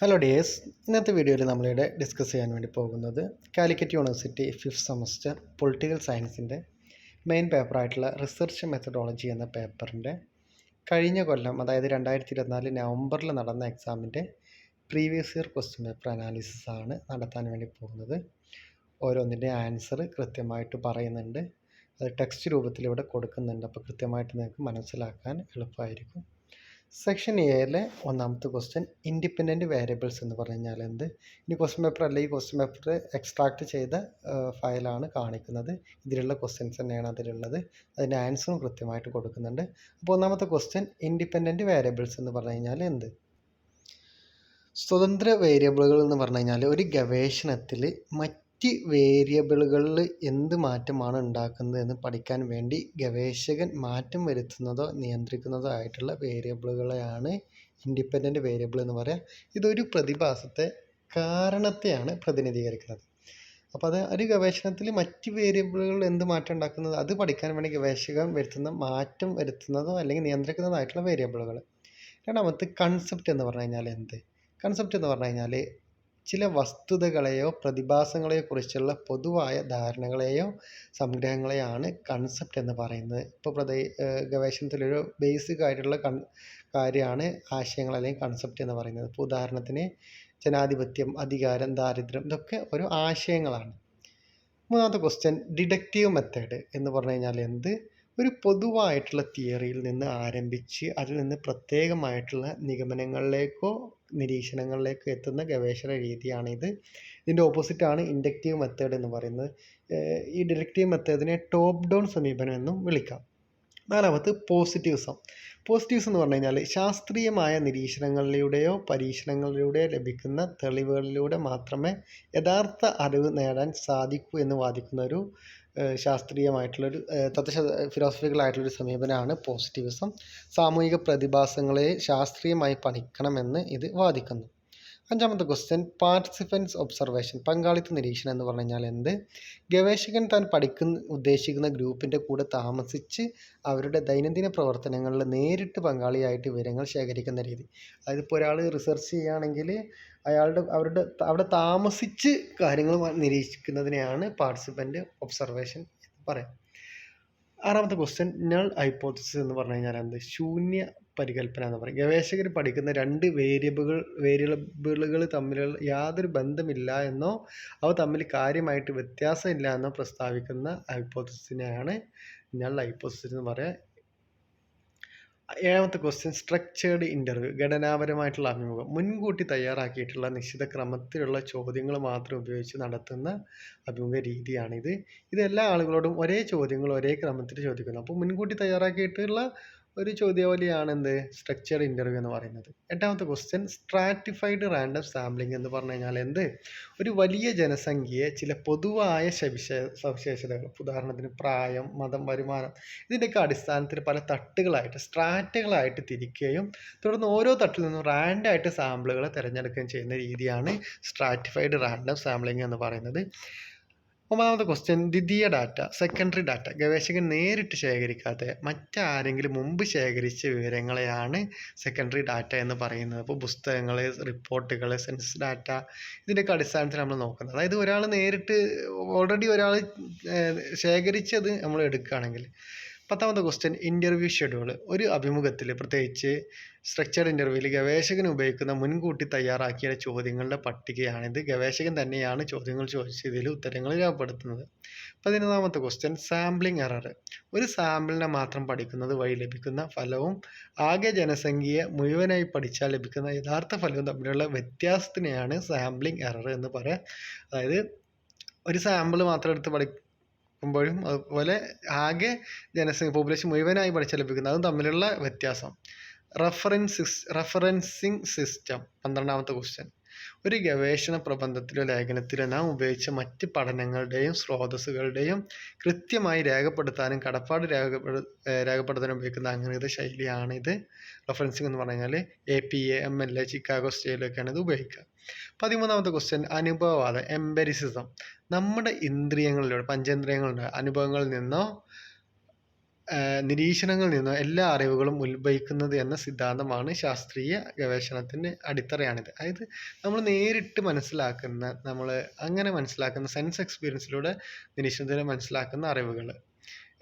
Hello dears ഇന്നത്തെ വീഡിയോയിൽ നമ്മളിവിടെ ഡിസ്കസ് ചെയ്യാൻ വേണ്ടി പോകുന്നത് Calicut university fifth semester political സയൻസിന്റെ മെയിൻ പേപ്പറായിട്ടുള്ള റിസർച്ച് മെത്തഡോളജി എന്ന പേപ്പറിന്റെ കഴിഞ്ഞ കൊല്ലം അതായത് രണ്ടായിരത്തി ഇരുപത്തിനാല് നവംബറിൽ നടന്ന എക്സാമിന്റെ previous year question paper analysis ആണ് നടത്താൻ വേണ്ടി പോകുന്നത്. ഓരോന്നിന്റെ ആൻസർ കൃത്യമായിട്ട് പറയുന്നുണ്ട്. അത് ടെക്സ്റ്റ് രൂപത്തിൽ ഇവിടെ കൊടുക്കുന്നുണ്ട്. അപ്പോൾ കൃത്യമായിട്ട് നിങ്ങൾക്ക് മനസ്സിലാക്കാൻ എളുപ്പമായിരിക്കും. സെക്ഷൻ എയിലെ ഒന്നാമത്തെ ക്വസ്റ്റ്യൻ ഇൻഡിപെൻഡന്റ് വേരിയബിൾസ് എന്ന് പറഞ്ഞു കഴിഞ്ഞാൽ എന്ത്? ഇനി ക്വസ്റ്റ്യൻ പേപ്പർ അല്ല ഈ ക്വസ്റ്റ്യൻ പേപ്പർ എക്സ്ട്രാക്ട് ചെയ്ത ഫയലാണ് കാണിക്കുന്നത്. ഇതിലുള്ള ക്വസ്റ്റ്യൻസ് തന്നെയാണ് അതിലുള്ളത്. അതിന്റെ ആൻസറും കൃത്യമായിട്ട് കൊടുക്കുന്നുണ്ട്. അപ്പോൾ ഒന്നാമത്തെ ക്വസ്റ്റ്യൻ ഇൻഡിപെൻഡന്റ് വേരിയബിൾസ് എന്ന് പറഞ്ഞു കഴിഞ്ഞാൽ എന്ത്? സ്വതന്ത്ര വേരിയബിളുകൾ എന്ന് പറഞ്ഞു കഴിഞ്ഞാൽ ഒരു ഗവേഷണത്തിൽ മറ്റ് വേരിയബിളുകളിൽ എന്ത് മാറ്റമാണ് ഉണ്ടാക്കുന്നത് എന്ന് പഠിക്കാൻ വേണ്ടി ഗവേഷകൻ മാറ്റം വരുത്തുന്നതോ നിയന്ത്രിക്കുന്നതോ ആയിട്ടുള്ള വേരിയബിളുകളെയാണ് ഇൻഡിപെൻഡന്റ് വേരിയബിൾ എന്ന് പറയാം. ഇതൊരു പ്രതിഭാസത്തെ കാരണത്തെയാണ് പ്രതിനിധീകരിക്കുന്നത്. അപ്പോൾ അത് ഒരു ഗവേഷണത്തിൽ മറ്റ് വേരിയബിളുകൾ എന്ത് മാറ്റം ഉണ്ടാക്കുന്നത്? അത് പഠിക്കാൻ വേണ്ടി ഗവേഷകൻ വരുത്തുന്ന മാറ്റം വരുത്തുന്നതോ അല്ലെങ്കിൽ നിയന്ത്രിക്കുന്നതോ ആയിട്ടുള്ള വേരിയബിളുകൾ. രണ്ടാമത്തെ കൺസെപ്റ്റ് എന്ന് പറഞ്ഞു കഴിഞ്ഞാൽ എന്ത്? കൺസെപ്റ്റ് എന്ന് പറഞ്ഞു കഴിഞ്ഞാൽ ചില വസ്തുതകളെയോ പ്രതിഭാസങ്ങളെയോ കുറിച്ചുള്ള പൊതുവായ ധാരണകളെയോ സംഗ്രഹങ്ങളെയാണ് കൺസെപ്റ്റ് എന്ന് പറയുന്നത്. ഇപ്പോൾ പ്രതേ ഗവേഷണത്തിലൊരു ബേസിക് ആയിട്ടുള്ള കൺ കാര്യമാണ് ആശയങ്ങൾ അല്ലെങ്കിൽ കൺസെപ്റ്റ് എന്ന് പറയുന്നത്. ഇപ്പോൾ ഉദാഹരണത്തിന് ജനാധിപത്യം അധികാരം ദാരിദ്ര്യം ഇതൊക്കെ ഒരു ആശയങ്ങളാണ്. മൂന്നാമത്തെ ക്വസ്റ്റ്യൻ ഡിഡക്റ്റീവ് മെത്തേഡ് എന്ന് പറഞ്ഞു കഴിഞ്ഞാൽ എന്ത്? ഒരു പൊതുവായിട്ടുള്ള തിയറിയിൽ നിന്ന് ആരംഭിച്ച് അതിൽ നിന്ന് പ്രത്യേകമായിട്ടുള്ള നിഗമനങ്ങളിലേക്കോ നിരീക്ഷണങ്ങളിലേക്കോ എത്തുന്ന ഗവേഷണ രീതിയാണിത്. ഇതിന്റെ ഓപ്പോസിറ്റാണ് ഇൻഡക്റ്റീവ് മെത്തേഡ് എന്ന് പറയുന്നത്. ഈ ഡിഡക്റ്റീവ് മെത്തേഡിനെ ടോപ്പ് ഡൗൺ സമീപനം എന്നും വിളിക്കാം. നാലാമത് പോസിറ്റീവ്സം. പോസിറ്റീവ്സ് എന്ന് പറഞ്ഞു കഴിഞ്ഞാൽ ശാസ്ത്രീയമായ നിരീക്ഷണങ്ങളിലൂടെയോ പരീക്ഷണങ്ങളിലൂടെയോ ലഭിക്കുന്ന തെളിവുകളിലൂടെ മാത്രമേ യഥാർത്ഥ അറിവ് നേടാൻ സാധിക്കൂ എന്ന് വാദിക്കുന്ന ഒരു ശാസ്ത്രീയമായിട്ടുള്ളൊരു തത്വശ ഫിലോസഫിക്കൽ ആയിട്ടുള്ളൊരു സമീപനമാണ് പോസിറ്റിവിസം സാമൂഹിക പ്രതിഭാസങ്ങളെ ശാസ്ത്രീയമായി പഠിക്കണമെന്ന് ഇത് വാദിക്കുന്നു. അഞ്ചാമത്തെ ക്വസ്റ്റ്യൻ പാർട്ടിസിപ്പൻസ് ഒബ്സർവേഷൻ പങ്കാളിത്ത നിരീക്ഷണം എന്ന് പറഞ്ഞു കഴിഞ്ഞാൽ എന്ത്? ഗവേഷകൻ താൻ പഠിക്കുന്ന ഉദ്ദേശിക്കുന്ന ഗ്രൂപ്പിന്റെ കൂടെ താമസിച്ച് അവരുടെ ദൈനംദിന പ്രവർത്തനങ്ങളിൽ നേരിട്ട് പങ്കാളിയായിട്ട് വിവരങ്ങൾ ശേഖരിക്കുന്ന രീതി. അതായത് ഇപ്പോൾ ഒരാൾ റിസർച്ച് ചെയ്യുകയാണെങ്കിൽ അയാളുടെ അവരുടെ അവിടെ താമസിച്ച് കാര്യങ്ങൾ നിരീക്ഷിക്കുന്നതിനെയാണ് പാർട്ടിസിപ്പന്റ് ഒബ്സർവേഷൻ പറയാം. ആറാമത്തെ ക്വസ്റ്റ്യൻ നൾ ഹൈപ്പോത്തിസിസ് എന്ന് പറഞ്ഞു കഴിഞ്ഞാൽ എന്ത്? ശൂന്യ പരികല്പന എന്ന് പറയും. ഗവേഷകർ പഠിക്കുന്ന രണ്ട് വേരിയബിളുകൾ വേരിയബിളുകൾ തമ്മിലുള്ള യാതൊരു ബന്ധമില്ല എന്നോ അവ തമ്മിൽ കാര്യമായിട്ട് വ്യത്യാസമില്ല എന്നോ പ്രസ്താവിക്കുന്ന ഹൈപ്പോത്തിസിനെയാണ് നൾ ഹൈപ്പോത്തസിസ് എന്ന് പറയുക ഏഴാമത്തെ ക്വസ്റ്റ്യൻ സ്ട്രക്ചേർഡ് ഇന്റർവ്യൂ ഘടനാപരമായിട്ടുള്ള അഭിമുഖം. മുൻകൂട്ടി തയ്യാറാക്കിയിട്ടുള്ള നിശ്ചിത ക്രമത്തിലുള്ള ചോദ്യങ്ങൾ മാത്രം ഉപയോഗിച്ച് നടത്തുന്ന അഭിമുഖ രീതിയാണിത്. ഇത് എല്ലാ ആളുകളോടും ഒരേ ചോദ്യങ്ങൾ ഒരേ ക്രമത്തിൽ ചോദിക്കുന്നു. അപ്പോൾ മുൻകൂട്ടി തയ്യാറാക്കിയിട്ടുള്ള ഒരു ചോദ്യാവലിയാണ് എന്ത് സ്ട്രക്ചർഡ് ഇന്റർവ്യൂ എന്ന് പറയുന്നത്. എട്ടാമത്തെ ക്വസ്റ്റ്യൻ സ്ട്രാറ്റിഫൈഡ് റാൻഡം സാമ്പിളിംഗ് എന്ന് പറഞ്ഞു കഴിഞ്ഞാൽ എന്ത്? ഒരു വലിയ ജനസംഖ്യയെ ചില പൊതുവായ സവിശേ സവിശേഷതകൾ ഉദാഹരണത്തിന് പ്രായം മതം വരുമാനം ഇതിന്റെയൊക്കെ അടിസ്ഥാനത്തിൽ പല തട്ടുകളായിട്ട് സ്ട്രാറ്റുകളായിട്ട് തിരിക്കുകയും തുടർന്ന് ഓരോ തട്ടിൽ നിന്നും റാൻഡായിട്ട് സാമ്പിളുകളെ തിരഞ്ഞെടുക്കുകയും ചെയ്യുന്ന രീതിയാണ് സ്ട്രാറ്റിഫൈഡ് റാൻഡം സാമ്പിളിംഗ് എന്ന് പറയുന്നത്. ഒമ്പതാമത്തെ ക്വസ്റ്റ്യൻ ദ്വിതീയ ഡാറ്റ സെക്കൻഡറി ഡാറ്റ ഗവേഷകൻ നേരിട്ട് ശേഖരിക്കാത്ത മറ്റാരെങ്കിലും മുമ്പ് ശേഖരിച്ച വിവരങ്ങളെയാണ് സെക്കൻഡറി ഡാറ്റ എന്ന് പറയുന്നത്. അപ്പോൾ പുസ്തകങ്ങൾ റിപ്പോർട്ടുകൾ സെൻസസ് ഡാറ്റ ഇതിന്റെയൊക്കെ അടിസ്ഥാനത്തിൽ നമ്മൾ നോക്കുന്നത്. അതായത് ഒരാൾ നേരിട്ട് ഓൾറെഡി ഒരാൾ ശേഖരിച്ചത് നമ്മൾ എടുക്കുകയാണെങ്കിൽ പത്താമത്തെ ക്വസ്റ്റ്യൻ ഇന്റർവ്യൂ ഷെഡ്യൂൾ ഒരു അഭിമുഖത്തിൽ പ്രത്യേകിച്ച് സ്ട്രക്ചർഡ് ഇന്റർവ്യൂവിൽ ഗവേഷകൻ ഉപയോഗിക്കുന്ന മുൻകൂട്ടി തയ്യാറാക്കിയ ചോദ്യങ്ങളുടെ പട്ടികയാണിത്. ഗവേഷകൻ തന്നെയാണ് ചോദ്യങ്ങൾ ചോദിച്ചതിൽ ഉത്തരങ്ങൾ രേഖപ്പെടുത്തുന്നത്. പതിനൊന്നാമത്തെ ക്വസ്റ്റ്യൻ സാമ്പിളിംഗ് എറർ ഒരു സാമ്പിളിനെ മാത്രം പഠിക്കുന്നത് വഴി ലഭിക്കുന്ന ഫലവും ആകെ ജനസംഖ്യയെ മുഴുവനായി പഠിച്ചാൽ ലഭിക്കുന്ന യഥാർത്ഥ ഫലവും തമ്മിലുള്ള വ്യത്യാസത്തിനെയാണ് സാമ്പിളിംഗ് എറർ എന്ന് പറയുക അതായത് ഒരു സാമ്പിൾ മാത്രം എടുത്ത് പഠി ുമ്പോഴും അതുപോലെ ആകെ ജനസംഖ്യ പോപ്പുലേഷൻ മുഴുവനായി പഠിച്ചാൽ ലഭിക്കുന്നത് അതും തമ്മിലുള്ള വ്യത്യാസം. റഫറൻസ് റഫറൻസിങ് സിസ്റ്റം പന്ത്രണ്ടാമത്തെ ക്വസ്റ്റ്യൻ ഒരു ഗവേഷണ പ്രബന്ധത്തിലോ ലേഖനത്തിലോ നാം ഉപയോഗിച്ച മറ്റ് പഠനങ്ങളുടെയും സ്രോതസ്സുകളുടെയും കൃത്യമായി രേഖപ്പെടുത്താനും കടപ്പാട് രേഖപ്പെടു രേഖപ്പെടുത്താനും ഉപയോഗിക്കുന്ന അംഗീകൃത ഇത് റഫറൻസിങ് എന്ന് പറഞ്ഞാൽ A P A M L A Chicago ഇത് ഉപയോഗിക്കുക. പതിമൂന്നാമത്തെ ക്വസ്റ്റ്യൻ അനുഭവവാദം എംബരിസിസം നമ്മുടെ ഇന്ദ്രിയങ്ങളിലൂടെ പഞ്ചേന്ദ്രിയങ്ങളുടെ അനുഭവങ്ങളിൽ നിന്നോ നിരീക്ഷണങ്ങളിൽ നിന്നോ എല്ലാ അറിവുകളും ഉത്ഭവിക്കുന്നത് എന്ന സിദ്ധാന്തമാണ് ശാസ്ത്രീയ ഗവേഷണത്തിന്റെ അടിത്തറയാണിത്. അതായത് നമ്മൾ നേരിട്ട് മനസ്സിലാക്കുന്ന നമ്മൾ അങ്ങനെ മനസ്സിലാക്കുന്ന സെൻസ് എക്സ്പീരിയൻസിലൂടെ നിരീക്ഷണത്തിൽ മനസ്സിലാക്കുന്ന അറിവുകൾ.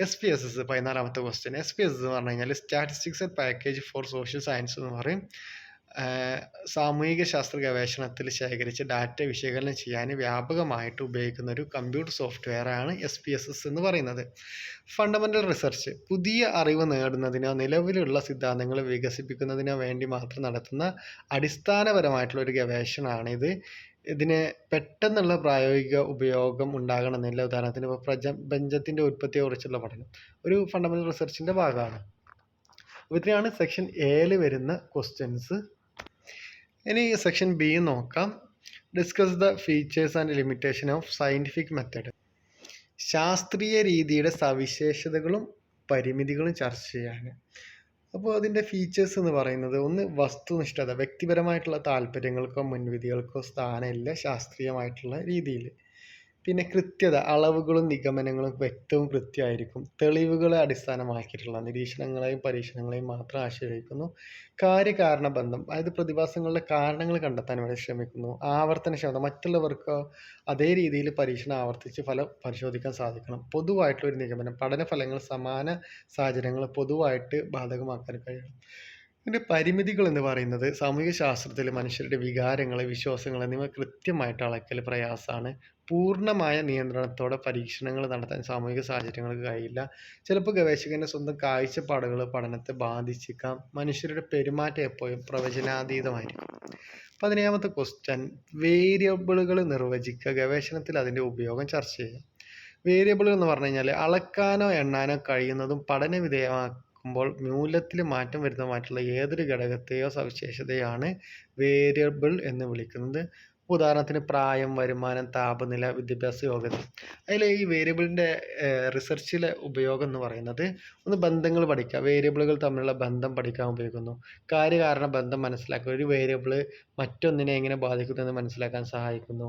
എസ് പി എസ് എസ് പതിനാലാമത്തെ ക്വസ്റ്റ്യൻ എസ് പി എസ് എന്ന് പറഞ്ഞു കഴിഞ്ഞാൽ statistics and package for social science എന്ന് പറയും. സാമൂഹിക ശാസ്ത്ര ഗവേഷണത്തിൽ ശേഖരിച്ച ഡാറ്റ വിശകലനം ചെയ്യാൻ വ്യാപകമായിട്ട് ഉപയോഗിക്കുന്ന ഒരു കമ്പ്യൂട്ടർ സോഫ്റ്റ്വെയറാണ് എസ് പി എസ് എസ് എന്ന് പറയുന്നത്. ഫണ്ടമെന്റൽ റിസർച്ച് പുതിയ അറിവ് നേടുന്നതിനോ നിലവിലുള്ള സിദ്ധാന്തങ്ങൾ വികസിപ്പിക്കുന്നതിനോ വേണ്ടി മാത്രം നടത്തുന്ന അടിസ്ഥാനപരമായിട്ടുള്ള ഒരു ഗവേഷണമാണിത് ഇതിന് പെട്ടെന്നുള്ള പ്രായോഗിക ഉപയോഗം ഉണ്ടാകണമെന്നില്ല. ഉദാഹരണത്തിന് ഇപ്പോൾ പ്രപഞ്ചത്തിന്റെ ഉത്പത്തിയെക്കുറിച്ചുള്ള പഠനം ഒരു ഫണ്ടമെന്റൽ റിസർച്ചിന്റെ ഭാഗമാണ്. ഇത്രയാണ് സെക്ഷൻ എയിൽ വരുന്ന ക്വസ്റ്റ്യൻസ് ഇനി സെക്ഷൻ ബി നോക്കാം. Discuss the features and limitation of scientific method ശാസ്ത്രീയ രീതിയുടെ സവിശേഷതകളും പരിമിതികളും ചർച്ച ചെയ്യാൻ. അപ്പോൾ അതിന്റെ ഫീച്ചേഴ്സ് എന്ന് പറയുന്നത് ഒന്ന് വസ്തുനിഷ്ഠത വ്യക്തിപരമായിട്ടുള്ള താല്പര്യങ്ങൾക്കോ മുൻവിധികൾക്കോ സ്ഥാനമില്ല ശാസ്ത്രീയമായിട്ടുള്ള രീതിയിൽ. പിന്നെ കൃത്യത അളവുകളും നിഗമനങ്ങളും വ്യക്തവും കൃത്യമായിരിക്കും. തെളിവുകളെ അടിസ്ഥാനമാക്കിയിട്ടുള്ള നിരീക്ഷണങ്ങളെയും പരീക്ഷണങ്ങളെയും മാത്രം ആശ്രയിക്കുന്നു. കാര്യകാരണ ബന്ധം അതായത് പ്രതിഭാസങ്ങളുടെ കാരണങ്ങൾ കണ്ടെത്താൻ വേണ്ടി ശ്രമിക്കുന്നു. ആവർത്തന ക്ഷമത മറ്റുള്ളവർക്ക് അതേ രീതിയിൽ പരീക്ഷണം ആവർത്തിച്ച് ഫലം പരിശോധിക്കാൻ സാധിക്കണം. പൊതുവായിട്ടുള്ള ഒരു നിഗമനം പഠനഫലങ്ങൾ സമാന സാഹചര്യങ്ങൾ പൊതുവായിട്ട് ബാധകമാക്കാൻ കഴിയണം. ഇതിന്റെ പരിമിതികൾ എന്ന് പറയുന്നത് സാമൂഹിക ശാസ്ത്രത്തിൽ മനുഷ്യരുടെ വികാരങ്ങൾ വിശ്വാസങ്ങൾ എന്നിവ കൃത്യമായിട്ട് അളക്കൽ പ്രയാസമാണ്. പൂർണമായ നിയന്ത്രണത്തോടെ പരീക്ഷണങ്ങൾ നടത്താൻ സാമൂഹിക സാഹചര്യങ്ങൾക്ക് കഴിയില്ല. ചിലപ്പോൾ ഗവേഷകന്റെ സ്വന്തം കാഴ്ചപ്പാടുകൾ പഠനത്തെ ബാധിച്ചേക്കാം. മനുഷ്യരുടെ പെരുമാറ്റം എപ്പോഴും പ്രവചനാതീതമായിരിക്കും. പതിനേഴാമത്തെ ക്വസ്റ്റ്യൻ വേരിയബിളുകൾ നിർവചിക്കുക. ഗവേഷണത്തിൽ അതിന്റെ ഉപയോഗം ചർച്ച ചെയ്യുക വേരിയബിൾ എന്ന് പറഞ്ഞു കഴിഞ്ഞാൽ അളക്കാനോ എണ്ണാനോ കഴിയുന്നതും പഠന വിധേയമാക്കുമ്പോൾ മൂല്യത്തിൽ മാറ്റം വരുന്നതുമായിട്ടുള്ള ഏതൊരു ഘടകത്തെയോ സവിശേഷതയാണ് വേരിയബിൾ എന്ന് വിളിക്കുന്നത്. ഉദാഹരണത്തിന് പ്രായം വരുമാനം താപനില വിദ്യാഭ്യാസ യോഗ്യത. അതിൽ ഈ വേരിയബിളിന്റെ റിസർച്ചിലെ ഉപയോഗം എന്ന് പറയുന്നത് ഒന്ന് ബന്ധങ്ങൾ പഠിക്കുക. വേരിയബിളുകൾ തമ്മിലുള്ള ബന്ധം പഠിക്കാൻ ഉപയോഗിക്കുന്നു. കാര്യകാരണ ബന്ധം മനസ്സിലാക്കുക. ഒരു വേരിയബിൾ മറ്റൊന്നിനെ എങ്ങനെ ബാധിക്കുന്നു എന്ന് മനസ്സിലാക്കാൻ സഹായിക്കുന്നു.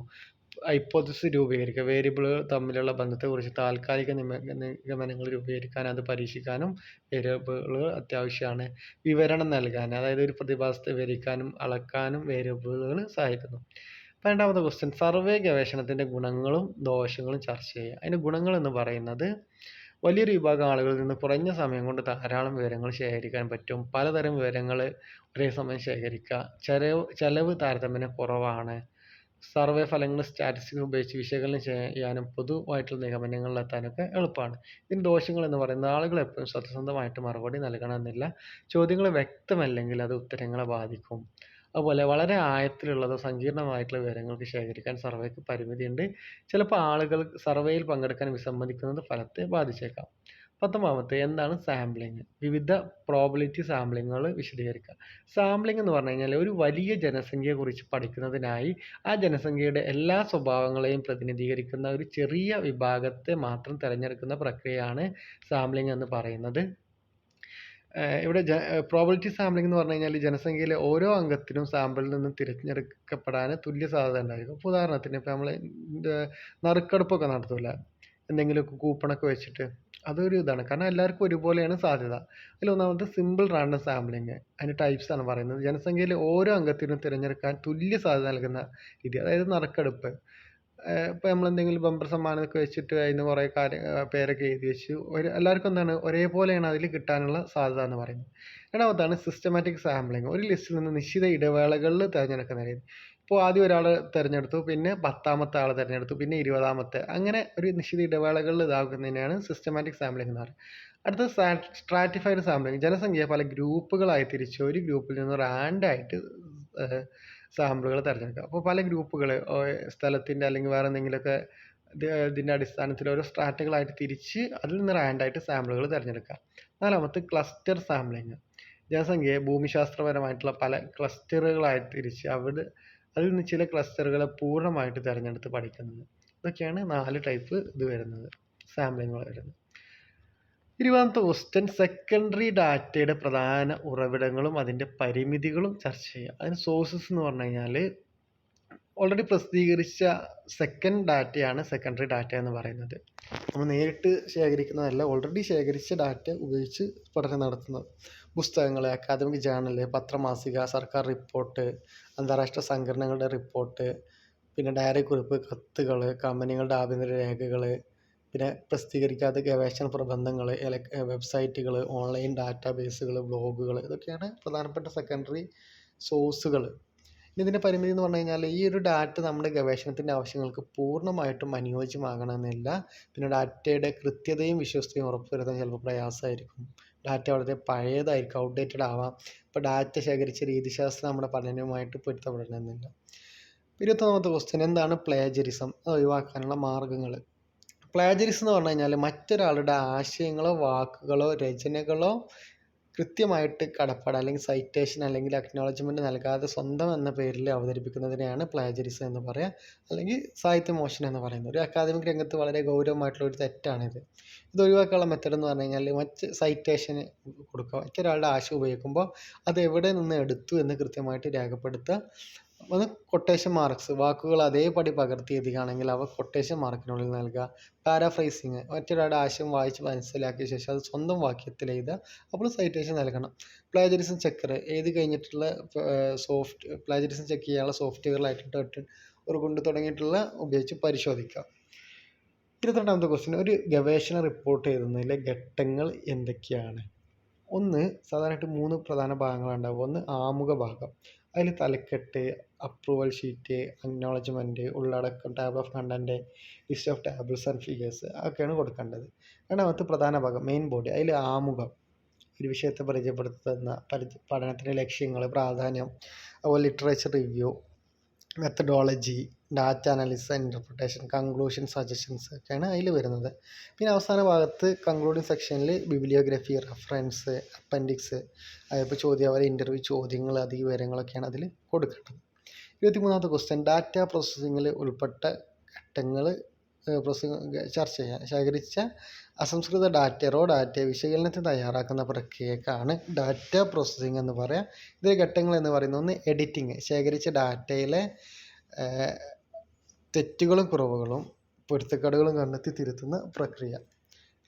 ഹൈപ്പോത്തിസിസ് രൂപീകരിക്കുക. വേരിയബിളുകൾ തമ്മിലുള്ള ബന്ധത്തെക്കുറിച്ച് താൽക്കാലിക നിഗമനങ്ങൾ രൂപീകരിക്കാൻ അത് പരീക്ഷിക്കാനും വേരിയബിളുകൾ അത്യാവശ്യമാണ്. വിവരണം നൽകാൻ അതായത് ഒരു പ്രതിഭാസത്തെ വിവരിക്കാനും അളക്കാനും വേരിയബിളുകൾ സഹായിക്കുന്നു. രണ്ടാമത്തെ ക്വസ്റ്റ്യൻ സർവേ ഗവേഷണത്തിന്റെ ഗുണങ്ങളും ദോഷങ്ങളും ചർച്ച ചെയ്യുക. അതിന്റെ ഗുണങ്ങൾ എന്ന് പറയുന്നത് വലിയൊരു വിഭാഗം ആളുകളിൽ നിന്ന് കുറഞ്ഞ സമയം കൊണ്ട് ധാരാളം വിവരങ്ങൾ ശേഖരിക്കാൻ പറ്റും. പലതരം വിവരങ്ങൾ ഒരേ സമയം ശേഖരിക്കുക. ചെലവ് ചെലവ് താരതമ്യേന കുറവാണ്. സർവേ ഫലങ്ങൾ സ്റ്റാറ്റിസ്റ്റിക്സ് ഉപയോഗിച്ച് വിശകലനം ചെയ്യാനും പൊതുവായിട്ടുള്ള നിഗമനങ്ങളിലെത്താനൊക്കെ എളുപ്പമാണ്. ഇതിന് ദോഷങ്ങൾ എന്ന് പറയുന്നത് ആളുകൾ എപ്പോഴും സത്യസന്ധമായിട്ട് മറുപടി നൽകണമെന്നില്ല. ചോദ്യങ്ങൾ വ്യക്തമല്ലെങ്കിൽ അത് ഉത്തരങ്ങളെ ബാധിക്കും. അതുപോലെ വളരെ ആഴത്തിലുള്ളതോ സങ്കീർണമായിട്ടുള്ള വിവരങ്ങൾക്ക് ശേഖരിക്കാൻ സർവേക്ക് പരിമിതിയുണ്ട്. ചിലപ്പോൾ ആളുകൾ സർവേയിൽ പങ്കെടുക്കാൻ വിസമ്മതിക്കുന്നത് ഫലത്തെ ബാധിച്ചേക്കാം. പത്തൊമ്പതാമത്തെ എന്താണ് സാമ്പിളിങ്? വിവിധ പ്രോബിലിറ്റി സാമ്പിളിങ്ങുകൾ വിശദീകരിക്കുക സാമ്പിളിംഗ് എന്ന് പറഞ്ഞു കഴിഞ്ഞാൽ ഒരു വലിയ ജനസംഖ്യയെക്കുറിച്ച് പഠിക്കുന്നതിനായി ആ ജനസംഖ്യയുടെ എല്ലാ സ്വഭാവങ്ങളെയും പ്രതിനിധീകരിക്കുന്ന ഒരു ചെറിയ വിഭാഗത്തെ മാത്രം തിരഞ്ഞെടുക്കുന്ന പ്രക്രിയയാണ് സാമ്പിളിംഗ് എന്ന് പറയുന്നത്. ഇവിടെ ജ പ്രോബബിലിറ്റി സാമ്പിളിംഗ് എന്ന് പറഞ്ഞു കഴിഞ്ഞാൽ ജനസംഖ്യയിലെ ഓരോ അംഗത്തിനും സാമ്പിളിൽ നിന്ന് തിരഞ്ഞെടുക്കപ്പെടാൻ തുല്യ സാധ്യത ഉണ്ടായിരിക്കും. ഇപ്പോൾ ഉദാഹരണത്തിന് ഇപ്പോൾ നമ്മൾ നറുക്കെടുപ്പൊക്കെ നടത്തൂല? എന്തെങ്കിലുമൊക്കെ കൂപ്പണൊക്കെ വെച്ചിട്ട്. അതൊരു ഇതാണ്. കാരണം എല്ലാവർക്കും ഒരുപോലെയാണ് സാധ്യത. അതിൽ ഒന്നാമത്തെ സിമ്പിൾ റാൻഡം സാമ്പിളിങ് അതിന്റെ ടൈപ്സ് ആണ് പറയുന്നത്. ജനസംഖ്യയിലെ ഓരോ അംഗത്തിനും തിരഞ്ഞെടുക്കാൻ തുല്യ സാധ്യത നൽകുന്ന രീതി. അതായത് നറുക്കെടുപ്പ്. ഇപ്പോൾ നമ്മൾ എന്തെങ്കിലും ബമ്പർ സമ്മാനമൊക്കെ വെച്ചിട്ട് അതിന് കുറേ കാര്യം പേരൊക്കെ എഴുതി വെച്ച് ഒരു എല്ലാവർക്കും എന്താണ് ഒരേപോലെയാണ് അതിൽ കിട്ടാനുള്ള സാധ്യത എന്ന് പറയുന്നത്. രണ്ടാമത്താണ് സിസ്റ്റമാറ്റിക് സാമ്പിളിങ് ഒരു ലിസ്റ്റിൽ നിന്ന് നിശ്ചിത ഇടവേളകളിൽ തിരഞ്ഞെടുക്കുന്ന രീതി. ഇപ്പോൾ ആദ്യം ഒരാൾ തിരഞ്ഞെടുത്തു പിന്നെ പത്താമത്തെ ആൾ തിരഞ്ഞെടുത്തു പിന്നെ ഇരുപതാമത്തെ. അങ്ങനെ ഒരു നിശ്ചിത ഇടവേളകളിൽ ഇതാക്കുന്നതിനെയാണ് സിസ്റ്റമാറ്റിക് സാമ്പിളിംഗ് എന്ന് പറയുന്നത്. അടുത്ത സ്ട്രാറ്റിഫൈഡ് സാമ്പിളിംഗ് ജനസംഖ്യ പല ഗ്രൂപ്പുകളായി തിരിച്ച് ഒരു ഗ്രൂപ്പിൽ നിന്ന് റാൻഡായിട്ട് സാമ്പിളുകൾ തിരഞ്ഞെടുക്കുക. അപ്പോൾ പല ഗ്രൂപ്പുകൾ സ്ഥലത്തിന്റെ അല്ലെങ്കിൽ വേറെ എന്തെങ്കിലുമൊക്കെ ഇതിന്റെ അടിസ്ഥാനത്തിൽ ഓരോ സ്ട്രാറ്റകളായിട്ട് തിരിച്ച് അതിൽ നിന്ന് റാൻഡായിട്ട് സാമ്പിളുകൾ തിരഞ്ഞെടുക്കുക. നാലാമത്തെ ക്ലസ്റ്റർ സാമ്പിളിങ്. ജനസംഖ്യയെ ഭൂമിശാസ്ത്രപരമായിട്ടുള്ള പല ക്ലസ്റ്ററുകളായിട്ട് തിരിച്ച് അവിടെ അതിൽ നിന്ന് ചില ക്ലസ്റ്ററുകളെ പൂർണമായിട്ട് തിരഞ്ഞെടുത്ത് പഠിക്കുന്നത്. ഇതൊക്കെയാണ് നാല് ടൈപ്പ് ഇത് വരുന്നത് സാമ്പിളിങ്ങുകൾ വരുന്നത്. ഇരുപതാമത്തെ ക്വസ്റ്റ്യൻ സെക്കൻഡറി ഡാറ്റയുടെ പ്രധാന ഉറവിടങ്ങളും അതിന്റെ പരിമിതികളും ചർച്ച ചെയ്യുക. അതിന് സോഴ്സസ് എന്ന് പറഞ്ഞു കഴിഞ്ഞാൽ ഓൾറെഡി പ്രസിദ്ധീകരിച്ച സെക്കൻഡ് ഡാറ്റയാണ് സെക്കൻഡറി ഡാറ്റ എന്ന് പറയുന്നത്. നമ്മൾ നേരിട്ട് ശേഖരിക്കുന്നതല്ല ഓൾറെഡി ശേഖരിച്ച ഡാറ്റ ഉപയോഗിച്ച് പഠനം നടത്തുന്നത്. പുസ്തകങ്ങൾ അക്കാദമിക് ജേണൽ പത്രമാസിക സർക്കാർ റിപ്പോർട്ട് അന്താരാഷ്ട്ര സംഘടനകളുടെ റിപ്പോർട്ട് പിന്നെ ഡയറി കുറിപ്പ് കത്തുകൾ കമ്പനികളുടെ ആഭ്യന്തര രേഖകൾ പിന്നെ പ്രസിദ്ധീകരിക്കാത്ത ഗവേഷണ പ്രബന്ധങ്ങൾ വെബ്സൈറ്റുകൾ ഓൺലൈൻ ഡാറ്റാബേസുകൾ ബ്ലോഗുകൾ ഇതൊക്കെയാണ് പ്രധാനപ്പെട്ട സെക്കൻഡറി സോഴ്സുകൾ ഇനി ഇതിന്റെ പരിമിതി എന്ന് പറഞ്ഞു കഴിഞ്ഞാൽ ഈ ഒരു ഡാറ്റ നമ്മുടെ ഗവേഷണത്തിന്റെ ആവശ്യങ്ങൾക്ക് പൂർണമായിട്ടും അനുയോജ്യമാകണമെന്നില്ല. പിന്നെ ഡാറ്റയുടെ കൃത്യതയും വിശ്വസ്തയും ഉറപ്പുവരുത്താൻ ചിലപ്പോൾ പ്രയാസമായിരിക്കും. ഡാറ്റ വളരെ പഴയതായിരിക്കും ഔട്ട്ഡേറ്റഡ് ആവാം. ഇപ്പോൾ ഡാറ്റ ശേഖരിച്ച രീതിശാസ്ത്രം നമ്മുടെ പഠനവുമായിട്ട് പൊരുത്തപ്പെടണമെന്നില്ല. ഇരുപത്തൊന്നാമത്തെ ക്വസ്റ്റ്യൻ എന്താണ് പ്ലേജറിസം അത് ഒഴിവാക്കാനുള്ള മാർഗങ്ങൾ. പ്ലേജറിസം എന്ന് പറഞ്ഞു കഴിഞ്ഞാൽ മറ്റൊരാളുടെ ആശയങ്ങളോ വാക്കുകളോ രചനകളോ കൃത്യമായിട്ട് കടപ്പാട് അല്ലെങ്കിൽ സൈറ്റേഷൻ അല്ലെങ്കിൽ അക്നോളജ്മെന്റ് നൽകാതെ സ്വന്തം എന്ന പേരിൽ അവതരിപ്പിക്കുന്നതിനെയാണ് പ്ലാജിയറിസം എന്ന് പറയുക അല്ലെങ്കിൽ സാഹിത്യമോഷണം എന്ന് പറയുന്നത്. ഒരു അക്കാദമിക് രംഗത്ത് വളരെ ഗൗരവമായിട്ടുള്ള ഒരു തെറ്റാണിത് ഇത്. ഒഴിവാക്കാനുള്ള മെത്തേഡ് എന്ന് പറഞ്ഞു കഴിഞ്ഞാൽ മറ്റ് സൈറ്റേഷൻ കൊടുക്കുക മറ്റൊരാളുടെ ആശയം ഉപയോഗിക്കുമ്പോൾ അത് എവിടെ നിന്ന് എടുത്തു എന്ന് കൃത്യമായിട്ട് രേഖപ്പെടുത്തുക. ഒന്ന് കൊട്ടേഷൻ മാർക്സ് വാക്കുകൾ അതേപടി പകർത്തി എഴുതുകയാണെങ്കിൽ അവ കൊട്ടേഷൻ മാർക്കിനുള്ളിൽ നൽകുക. പാരാഫ്രൈസിങ് മറ്റൊരാളുടെ ആശയം വായിച്ച് മനസ്സിലാക്കിയ ശേഷം അത് സ്വന്തം വാക്യത്തിൽ എഴുതുക. അപ്പോൾ സൈറ്റേഷൻ നൽകണം. പ്ലാജറിസം ചെക്കർ എഴുതി കഴിഞ്ഞിട്ടുള്ള സോഫ്റ്റ് പ്ലാജറിസം ചെക്ക് ചെയ്യാനുള്ള സോഫ്റ്റ്വെയറിലായിട്ട് ഒരു കൊണ്ട് തുടങ്ങിയിട്ടുള്ള ഉപയോഗിച്ച് പരിശോധിക്കുക. ഇരുപത്തിരണ്ടാമത്തെ ക്വസ്റ്റ്യൻ ഒരു ഗവേഷണ റിപ്പോർട്ട് എഴുതുന്നതിലെ ഘട്ടങ്ങൾ എന്തൊക്കെയാണ്? ഒന്ന് സാധാരണയായിട്ട് മൂന്ന് പ്രധാന ഭാഗങ്ങളാണ് ഭാഗങ്ങളുണ്ടാവും ഒന്ന് ആമുഖ ഭാഗം. അതിൽ തലക്കെട്ട് അപ്രൂവൽ ഷീറ്റ് അക്നോളജ്മെന്റ് ഉള്ളടക്കം table of content list of tables and figures അതൊക്കെയാണ് കൊടുക്കേണ്ടത്. രണ്ടാമത്തെ പ്രധാന ഭാഗം മെയിൻ ബോഡി അതിൽ ആമുഖം ഒരു വിഷയത്തെ പരിചയപ്പെടുത്തുന്ന പരിചയ പഠനത്തിന്റെ ലക്ഷ്യങ്ങൾ പ്രാധാന്യം അതുപോലെ literature review methodology data analysis interpretation conclusion suggestions ഒക്കെയാണ് അതിൽ വരുന്നത്. പിന്നെ അവസാന ഭാഗത്ത് കൺക്ലൂഡിങ് സെക്ഷനിൽ ബിബ്ലിയോഗ്രഫി റെഫറൻസ് അപ്പൻഡിക്സ് അതിപ്പോൾ ചോദ്യാവലി ഇന്റർവ്യൂ ചോദ്യങ്ങൾ അധിക വിവരങ്ങളൊക്കെയാണ് അതിൽ കൊടുക്കേണ്ടത്. ഇരുപത്തിമൂന്നാമത്തെ ക്വസ്റ്റ്യൻ ഡാറ്റ പ്രോസസ്സിങ്ങിൽ ഉൾപ്പെട്ട ഘട്ടങ്ങൾ ചർച്ച ചെയ്യാൻ ശേഖരിച്ച അസംസ്കൃത ഡാറ്റ റോ തയ്യാറാക്കുന്ന പ്രക്രിയക്കാണ് ഡാറ്റ പ്രോസസ്സിംഗ് എന്ന് പറയാം. ഇതിലെ ഘട്ടങ്ങൾ എന്ന് പറയുന്നത് ഒന്ന് എഡിറ്റിംഗ് ശേഖരിച്ച ഡാറ്റയിലെ തെറ്റുകളും കുറവുകളും പൊരുത്തക്കേടുകളും കണ്ടെത്തി തിരുത്തുന്ന പ്രക്രിയ.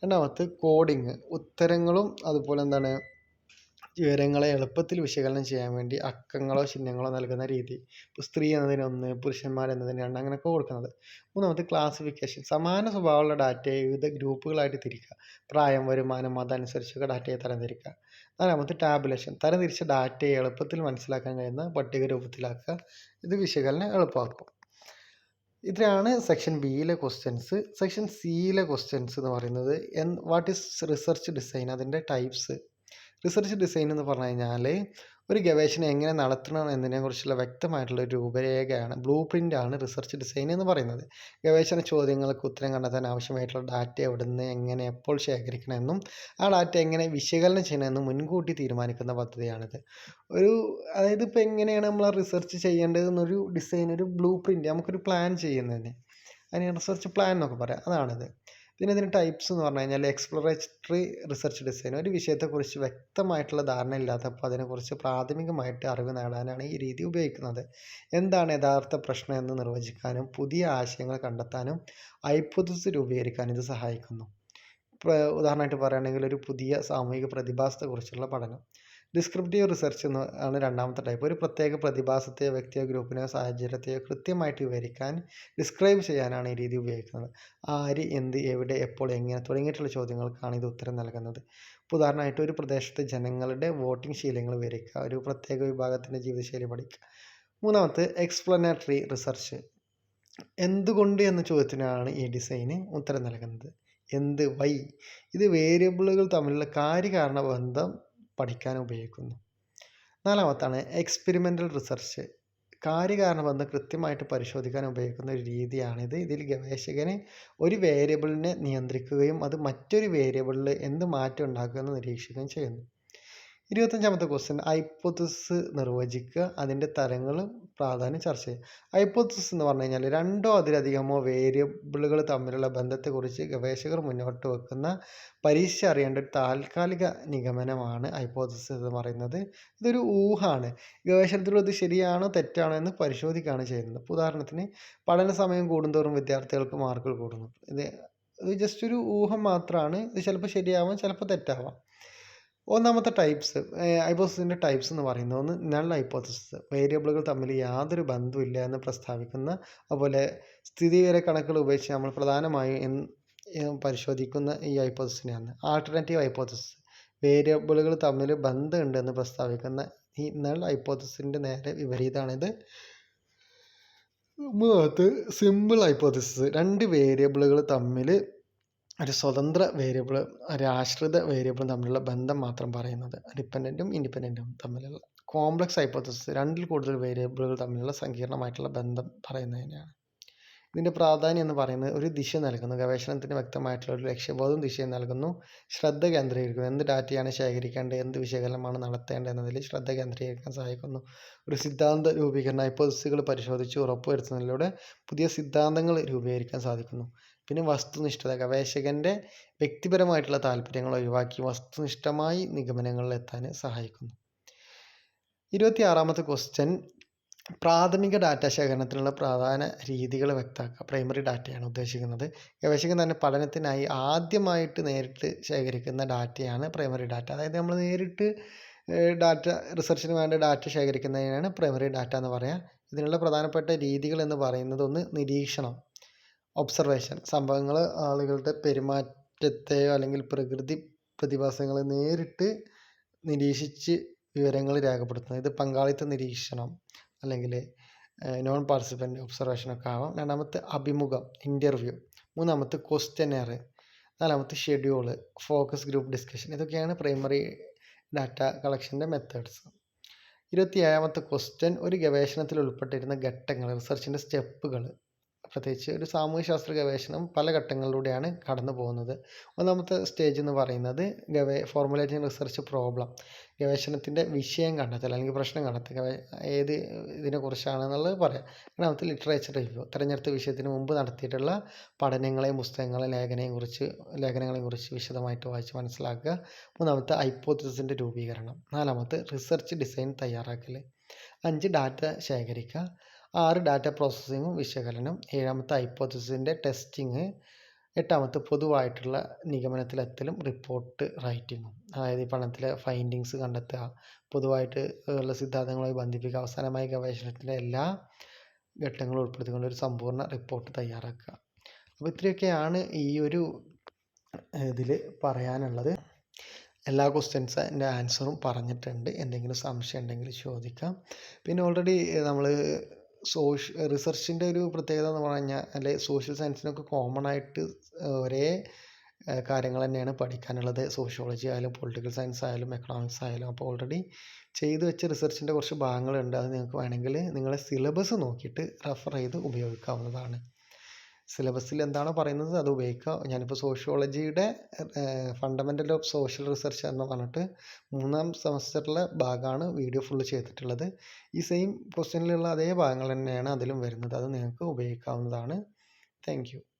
രണ്ടാമത്തെ കോഡിങ് ഉത്തരങ്ങളും അതുപോലെ എന്താണ് വിവരങ്ങളെ എളുപ്പത്തിൽ വിശകലനം ചെയ്യാൻ വേണ്ടി അക്കങ്ങളോ ചിഹ്നങ്ങളോ നൽകുന്ന രീതി. സ്ത്രീ എന്നതിന് ഒന്ന് പുരുഷന്മാർ എന്നതിന് രണ്ട് അങ്ങനെയൊക്കെ കൊടുക്കുന്നത്. മൂന്നാമത് ക്ലാസിഫിക്കേഷൻ സമാന സ്വഭാവമുള്ള ഡാറ്റയെ വിവിധ ഗ്രൂപ്പുകളായിട്ട് തിരിക്കുക. പ്രായം വരുമാനം അതനുസരിച്ചൊക്കെ ഡാറ്റയെ തരംതിരിക്കുക. നാലാമത് ടാബുലേഷൻ തരംതിരിച്ച ഡാറ്റയെ എളുപ്പത്തിൽ മനസ്സിലാക്കാൻ കഴിയുന്ന പട്ടിക രൂപത്തിലാക്കുക. ഇത് വിശകലനം എളുപ്പമാക്കും. ഇത്രയാണ് സെക്ഷൻ ബിയിലെ ക്വസ്റ്റ്യൻസ് സെക്ഷൻ സിയിലെ ക്വസ്റ്റ്യൻസ് എന്ന് പറയുന്നത് എൻ വാട്ട് ഈസ് റിസർച്ച് ഡിസൈൻ അതിന്റെ ടൈപ്സ് റിസർച്ച് ഡിസൈൻ എന്ന് പറഞ്ഞു കഴിഞ്ഞാൽ ഒരു ഗവേഷണം എങ്ങനെ നടത്തണം എന്നതിനെക്കുറിച്ചുള്ള വ്യക്തമായിട്ടുള്ള ഒരു രൂപരേഖയാണ് ബ്ലൂ പ്രിന്റാണ് റിസർച്ച് ഡിസൈൻ എന്ന് പറയുന്നത്. ഗവേഷണ ചോദ്യങ്ങൾക്ക് ഉത്തരം കണ്ടെത്താൻ ആവശ്യമായിട്ടുള്ള ഡാറ്റ എവിടെ നിന്ന് എങ്ങനെ എപ്പോൾ ശേഖരിക്കണമെന്നും ആ ഡാറ്റ എങ്ങനെ വിശകലനം ചെയ്യണമെന്നും മുൻകൂട്ടി തീരുമാനിക്കുന്ന പദ്ധതിയാണിത്. ഒരു അതായത് ഇപ്പോൾ എങ്ങനെയാണ് നമ്മൾ റിസർച്ച് ചെയ്യേണ്ടതെന്നൊരു ഡിസൈൻ ഒരു ബ്ലൂ പ്രിന്റ് നമുക്കൊരു പ്ലാൻ ചെയ്യുന്നതിന്. അതിന് റിസർച്ച് പ്ലാൻ എന്നൊക്കെ പറയാം. അതാണിത്. പിന്നെ ഇതിന് ടൈപ്സ് എന്ന് പറഞ്ഞു കഴിഞ്ഞാൽ എക്സ്പ്ലോറേറ്ററി റിസർച്ച് ഡിസൈൻ ഒരു വിഷയത്തെക്കുറിച്ച് വ്യക്തമായിട്ടുള്ള ധാരണ ഇല്ലാത്തപ്പോൾ അതിനെക്കുറിച്ച് പ്രാഥമികമായിട്ട് അറിവ് നേടാനാണ് ഈ രീതി ഉപയോഗിക്കുന്നത്. എന്താണ് യഥാർത്ഥ പ്രശ്നം എന്ന് നിർവചിക്കാനും പുതിയ ആശയങ്ങൾ കണ്ടെത്താനും ഹൈപ്പോത്തസിസ് രൂപീകരിക്കാനും ഇത് സഹായിക്കുന്നു. ഉദാഹരണമായിട്ട് പറയുകയാണെങ്കിൽ ഒരു പുതിയ സാമൂഹിക പ്രതിഭാസത്തെക്കുറിച്ചുള്ള പഠനം. ഡിസ്ക്രിപ്റ്റീവ് റിസർച്ച് എന്ന് ആണ് രണ്ടാമത്തെ ടൈപ്പ്. ഒരു പ്രത്യേക പ്രതിഭാസത്തെയോ വ്യക്തിയോ ഗ്രൂപ്പിനെയോ സാഹചര്യത്തെയോ കൃത്യമായിട്ട് വിവരിക്കാൻ ഡിസ്ക്രൈബ് ചെയ്യാനാണ് ഈ രീതി ഉപയോഗിക്കുന്നത്. ആര് എന്ത് എവിടെ എപ്പോൾ എങ്ങനെ തുടങ്ങിയിട്ടുള്ള ചോദ്യങ്ങൾക്കാണ് ഇത് ഉത്തരം നൽകുന്നത്. ഉദാഹരണമായിട്ട് ഒരു പ്രദേശത്തെ ജനങ്ങളുടെ വോട്ടിംഗ് ശീലങ്ങൾ വിവരിക്കുക ഒരു പ്രത്യേക വിഭാഗത്തിന്റെ ജീവിതശൈലി പഠിക്കുക. മൂന്നാമത്തെ എക്സ്പ്ലനേറ്ററി റിസർച്ച്. എന്തുകൊണ്ട് എന്ന ചോദ്യത്തിനാണ് ഈ ഡിസൈന് ഉത്തരം നൽകുന്നത്. എന്ത് വൈ? ഇത് വേരിയബിളുകൾ തമ്മിലുള്ള കാര്യകാരണ ബന്ധം പഠിക്കാൻ ഉപയോഗിക്കുന്നു. നാലാമത്താണ് എക്സ്പെരിമെന്റൽ റിസർച്ച് കാര്യകാരണബന്ധം കൃത്യമായിട്ട് പരിശോധിക്കാൻ ഉപയോഗിക്കുന്ന ഒരു രീതിയാണിത്. ഇതിൽ ഗവേഷകന് ഒരു വേരിയബിളിനെ നിയന്ത്രിക്കുകയും അത് മറ്റൊരു വേരിയബിളിൽ എന്ത് മാറ്റം ഉണ്ടാക്കുമെന്ന് നിരീക്ഷിക്കുകയും ചെയ്യുന്നു. ഇരുപത്തഞ്ചാമത്തെ ക്വസ്റ്റ്യൻ ഹൈപ്പോത്തസിസ് നിർവചിക്കുക. അതിന്റെ തരങ്ങളും പ്രാധാന്യം ചർച്ച ചെയ്യുക. ഹൈപ്പോത്തസിസ് എന്ന് പറഞ്ഞു കഴിഞ്ഞാൽ രണ്ടോ അതിലധികമോ വേരിയബിളുകൾ തമ്മിലുള്ള ബന്ധത്തെക്കുറിച്ച് ഗവേഷകർ മുന്നോട്ട് വെക്കുന്ന പരീക്ഷ അറിയേണ്ട ഒരു താൽക്കാലിക നിഗമനമാണ് ഹൈപ്പോത്തസിസ് എന്ന് പറയുന്നത്. ഇതൊരു ഊഹമാണ് ഗവേഷണത്തിലൂടെ ഇത് ശരിയാണോ തെറ്റാണോ എന്ന് പരിശോധിക്കുകയാണ് ചെയ്യുന്നത്. ഉദാഹരണത്തിന് പഠന സമയം കൂടുന്തോറും വിദ്യാർത്ഥികൾക്ക് മാർക്കുകൾ കൂടുന്നു. ഇത് ഇത് ജസ്റ്റ് ഒരു ഊഹം മാത്രമാണ്. ഇത് ചിലപ്പോൾ ശരിയാവാം ചിലപ്പോൾ തെറ്റാവാം. ഒന്നാമത്തെ ടൈപ്സ് ഹൈപ്പോസിസിന്റെ ടൈപ്സ് എന്ന് പറയുന്നത് ഒന്ന് നൾ ഹൈപ്പോസിസ് വേരിയബിളുകൾ തമ്മിൽ യാതൊരു ബന്ധമില്ല എന്ന് പ്രസ്താവിക്കുന്ന അതുപോലെ സ്ഥിതിവിവര കണക്കുകൾ ഉപയോഗിച്ച് നമ്മൾ പ്രധാനമായും പരിശോധിക്കുന്ന ഈ ഹൈപ്പോസിസിനെയാണ് ആൾട്ടർനേറ്റീവ് ഹൈപ്പോസിസ് വേരിയബിളുകൾ തമ്മിൽ ബന്ധമുണ്ട് എന്ന് പ്രസ്താവിക്കുന്ന ഈ നൾ ഹൈപ്പോസിസിന്റെ നേരെ വിപരീതമാണിത് മൂന്നാമത്തെ സിമ്പിൾ ഹൈപ്പോസിസ് രണ്ട് വേരിയബിളുകൾ തമ്മിൽ ഒരു സ്വതന്ത്ര വേരിയബിൾ ഒരു ആശ്രിത വേരിയബിളും തമ്മിലുള്ള ബന്ധം മാത്രം പറയുന്നത് ഡിപ്പെൻഡന്റും ഇൻഡിപെൻഡന്റും തമ്മിലുള്ള കോംപ്ലക്സ് ഹൈപ്പോത്തസിസ് രണ്ടിൽ കൂടുതൽ വേരിയബിളുകൾ തമ്മിലുള്ള സങ്കീർണമായിട്ടുള്ള ബന്ധം പറയുന്നതിനെയാണ് ഇതിന്റെ പ്രാധാന്യം എന്ന് പറയുന്നത് ഒരു ദിശ നൽകുന്നു. ഗവേഷണത്തിന് വ്യക്തമായിട്ടുള്ള ഒരു ലക്ഷ്യബോധം ദിശയും നൽകുന്നു. ശ്രദ്ധ കേന്ദ്രീകരിക്കുന്നു. എന്ത് ഡാറ്റയാണ് ശേഖരിക്കേണ്ടത്? എന്ത് വിശകലനമാണ് നടത്തേണ്ടത് എന്നതിൽ ശ്രദ്ധ കേന്ദ്രീകരിക്കാൻ സഹായിക്കുന്നു. ഒരു സിദ്ധാന്ത രൂപീകരണ ഹൈപ്പോസിസുകൾ പരിശോധിച്ച് ഉറപ്പുവരുത്തുന്നതിലൂടെ പുതിയ സിദ്ധാന്തങ്ങൾ രൂപീകരിക്കാൻ സാധിക്കുന്നു. പിന്നെ വസ്തുനിഷ്ഠത ഗവേഷകന്റെ വ്യക്തിപരമായിട്ടുള്ള താല്പര്യങ്ങൾ ഒഴിവാക്കി വസ്തുനിഷ്ഠമായി നിഗമനങ്ങളിൽ എത്താൻ സഹായിക്കുന്നു. ഇരുപത്തി ആറാമത്തെ ക്വസ്റ്റ്യൻ പ്രാഥമിക ഡാറ്റ ശേഖരണത്തിനുള്ള പ്രധാന രീതികൾ വ്യക്തമാക്കുക. പ്രൈമറി ഡാറ്റയാണ് ഉദ്ദേശിക്കുന്നത്. ഗവേഷകൻ തന്നെ പഠനത്തിനായി ആദ്യമായിട്ട് നേരിട്ട് ശേഖരിക്കുന്ന ഡാറ്റയാണ് പ്രൈമറി ഡാറ്റ അതായത് നമ്മൾ നേരിട്ട് ഡാറ്റ റിസർച്ചിന് വേണ്ട ഡാറ്റ ശേഖരിക്കുന്നതിനാണ് പ്രൈമറി ഡാറ്റ എന്ന് പറയുക ഇതിനുള്ള പ്രധാനപ്പെട്ട രീതികൾ എന്ന് പറയുന്നത് ഒന്ന് നിരീക്ഷണം. ഒബ്സർവേഷൻ സംഭവങ്ങൾ ആളുകളുടെ പെരുമാറ്റത്തെയോ അല്ലെങ്കിൽ പ്രകൃതി പ്രതിഭാസങ്ങളെ നേരിട്ട് നിരീക്ഷിച്ച് വിവരങ്ങൾ രേഖപ്പെടുത്തുന്നത്. ഇത് പങ്കാളിത്ത നിരീക്ഷണം അല്ലെങ്കിൽ നോൺ പാർട്ടിസിപ്പന്റ് ഒബ്സർവേഷനൊക്കെ ആവാം. രണ്ടാമത്തെ അഭിമുഖം ഇന്റർവ്യൂ മൂന്നാമത്തെ ക്വസ്റ്റ്യനെയർ നാലാമത്തെ ഷെഡ്യൂൾ ഫോക്കസ് ഗ്രൂപ്പ് ഡിസ്കഷൻ ഇതൊക്കെയാണ് പ്രൈമറി ഡാറ്റ കളക്ഷന്റെ മെത്തേഡ്സ് ഇരുപത്തി ഏഴാമത്തെ ക്വസ്റ്റ്യൻ ഒരു ഗവേഷണത്തിൽ ഉൾപ്പെട്ടിരുന്ന ഘട്ടങ്ങൾ റിസർച്ചിന്റെ സ്റ്റെപ്പുകൾ പ്രത്യേകിച്ച് ഒരു സാമൂഹ്യശാസ്ത്ര ഗവേഷണം പല ഘട്ടങ്ങളിലൂടെയാണ് കടന്നു പോകുന്നത് ഒന്നാമത്തെ സ്റ്റേജ് എന്ന് പറയുന്നത് ഗവേ ഫോർമുലേറ്റിംഗ് റിസർച്ച് പ്രോബ്ലം ഗവേഷണത്തിന്റെ വിഷയം കണ്ടെത്തൽ അല്ലെങ്കിൽ പ്രശ്നം കണ്ടെത്തുക ഏത് ഇതിനെക്കുറിച്ചാണെന്നുള്ളത് പറയാം. രണ്ടാമത്തെ ലിറ്ററേച്ചർ റിവ്യൂ തിരഞ്ഞെടുത്ത വിഷയത്തിന് മുമ്പ് നടത്തിയിട്ടുള്ള പഠനങ്ങളെയും പുസ്തകങ്ങളെയും ലേഖനയും കുറിച്ച് ലേഖനങ്ങളെയും കുറിച്ച് വിശദമായിട്ട് വായിച്ച് മനസ്സിലാക്കുക. മൂന്നാമത്തെ ഹൈപ്പോത്തിസിന്റെ രൂപീകരണം. നാലാമത്തെ റിസർച്ച് ഡിസൈൻ തയ്യാറാക്കൽ. അഞ്ച് ഡാറ്റ ശേഖരിക്കുക. ആറ് ഡാറ്റ പ്രോസസ്സിങ്ങും വിശകലനം ഏഴാമത്തെ ഹൈപ്പോത്തിസിന്റെ ടെസ്റ്റിങ് എട്ടാമത്തെ പൊതുവായിട്ടുള്ള നിഗമനത്തിലെത്തലും റിപ്പോർട്ട് റൈറ്റിങ്ങും അതായത് ഈ പഠനത്തിലെ ഫൈൻഡിങ്സ് കണ്ടെത്തുക പൊതുവായിട്ട് ഉള്ള സിദ്ധാന്തങ്ങളുമായി ബന്ധിപ്പിക്കുക അവസാനമായി ഗവേഷണത്തിന്റെ എല്ലാ ഘട്ടങ്ങളും ഉൾപ്പെടുത്തിക്കൊണ്ട് ഒരു സമ്പൂർണ റിപ്പോർട്ട് തയ്യാറാക്കുക. അപ്പോൾ ഇത്രയൊക്കെയാണ് ഈ ഒരു ഇതിൽ പറയാനുള്ളത്. എല്ലാ ക്വസ്റ്റ്യൻസിന്റെ ആൻസറും പറഞ്ഞിട്ടുണ്ട്. എന്തെങ്കിലും സംശയം ഉണ്ടെങ്കിൽ ചോദിക്കാം. പിന്നെ ഓൾറെഡി നമ്മൾ സോഷ്യ റിസർച്ചിന്റെ ഒരു പ്രത്യേകത എന്ന് പറഞ്ഞാൽ അല്ലെ സോഷ്യൽ സയൻസിനൊക്കെ കോമൺ ആയിട്ട് ഒരേ കാര്യങ്ങൾ തന്നെയാണ് പഠിക്കാനുള്ളത്. സോഷ്യോളജി ആയാലും പൊളിറ്റിക്കൽ സയൻസ് ആയാലും എക്കണോമിക്സ് ആയാലും. അപ്പോൾ ഓൾറെഡി ചെയ്ത് വെച്ച റിസർച്ചിന്റെ കുറച്ച് ഭാഗങ്ങളുണ്ട്. അത് നിങ്ങൾക്ക് വേണമെങ്കിൽ നിങ്ങളെ സിലബസ് നോക്കിയിട്ട് റെഫർ ചെയ്ത് ഉപയോഗിക്കാവുന്നതാണ്. സിലബസിൽ എന്താണോ പറയുന്നത്? അത് ഉപയോഗിക്കുക. ഞാനിപ്പോൾ സോഷ്യോളജിയുടെ ഫണ്ടമെന്റൽ ഓഫ് സോഷ്യൽ റിസർച്ച് എന്ന് പറഞ്ഞിട്ട് മൂന്നാം സെമസ്റ്ററിലെ ഭാഗമാണ് വീഡിയോ ഫുള്ള് ചെയ്തിട്ടുള്ളത്. ഈ സെയിം ക്വസ്റ്റ്യനിലുള്ള അതേ ഭാഗങ്ങൾ തന്നെയാണ് അതിലും വരുന്നത്. അത് നിങ്ങൾക്ക് ഉപയോഗിക്കാവുന്നതാണ്. താങ്ക്